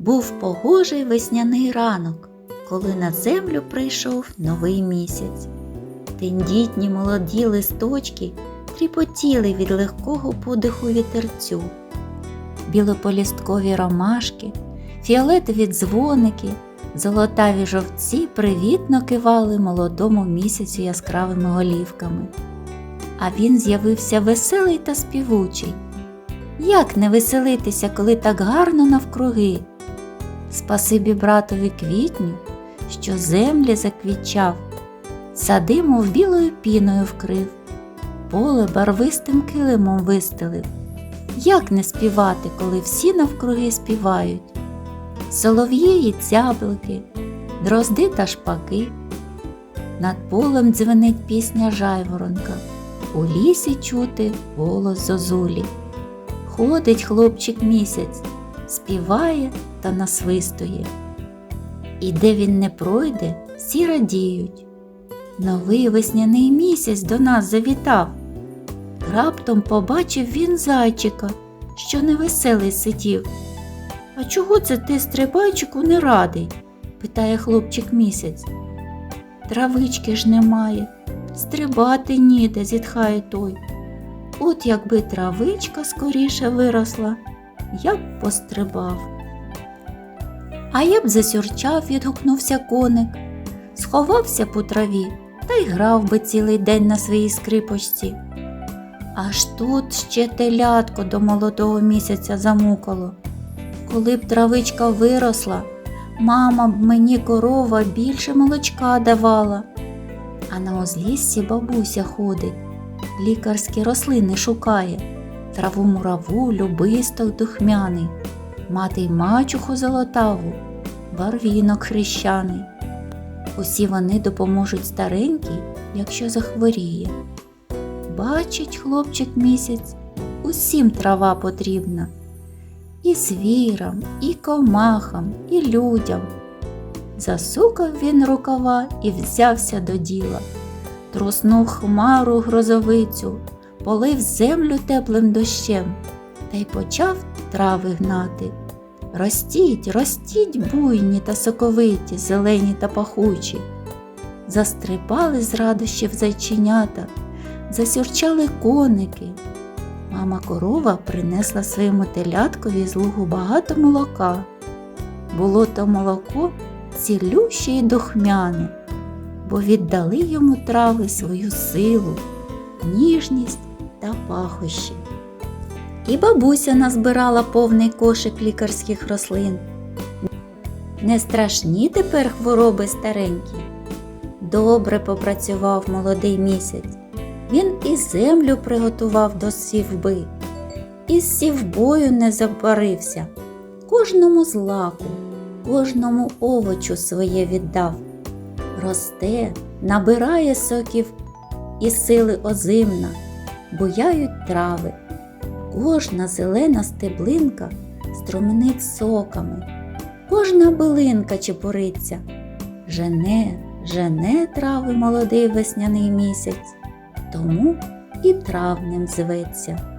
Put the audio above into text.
Був погожий весняний ранок, коли на землю прийшов новий місяць. Тендітні молоді листочки тріпотіли від легкого подиху вітерцю. Білополісткові ромашки, фіолетові дзвоники, золотаві жовці привітно кивали молодому місяцю яскравими голівками. А він з'явився веселий та співучий. Як не веселитися, коли так гарно навкруги? Спасибі братові квітню, що землі заквітчав, сади, мов білою піною вкрив, поле барвистим килимом вистелив. Як не співати, коли всі навкруги співають? Солов'ї й дзяблики, дрозди та шпаки. Над полем дзвенить пісня жайворонка, у лісі чути голос зозулі. Ходить хлопчик місяць, співає та насвистує. І де він не пройде, всі радіють. Новий весняний місяць до нас завітав. Раптом побачив він зайчика, що невеселий сидів. А чого це ти, стрибайчику, не радий? питає хлопчик місяць. Травички ж немає, стрибати ніде, зітхає той. От якби травичка скоріше виросла, я б пострибав. А я б засюрчав, відгукнувся коник, сховався по траві та й грав би цілий день на своїй скрипочці. Аж тут ще телятко до молодого місяця замукало. Коли б травичка виросла, мама б мені корова більше молочка давала. А на узліссі бабуся ходить, лікарські рослини шукає, траву мураву, любисток духмяний, мати й мачуху золотаву, барвінок хрещаний. Усі вони допоможуть старенькій, якщо захворіє. Бачить хлопчик місяць, усім трава потрібна. І звірам, і комахам, і людям. Засукав він рукава і взявся до діла. Труснув хмару грозовицю, полив землю теплим дощем та й почав трави гнати. Ростіть, ростіть буйні та соковиті, зелені та пахучі. Застрибали з радощів зайченята, засюрчали коники. Мама корова принесла своєму теляткові з лугу багато молока. Було то молоко цілюще й духмяне, бо віддали йому трави свою силу, ніжність та пахощі. І бабуся назбирала повний кошик лікарських рослин. Не страшні тепер хвороби старенькі. Добре попрацював молодий місяць. Він і землю приготував до сівби, і з сівбою не запарився, кожному злаку, кожному овочу своє віддав. Росте, набирає соків і сили озимна, буяють трави. Кожна зелена стеблинка струменить соками, кожна билинка чепуриться, жене, жене трави молодий весняний місяць. Тому і травнем зветься.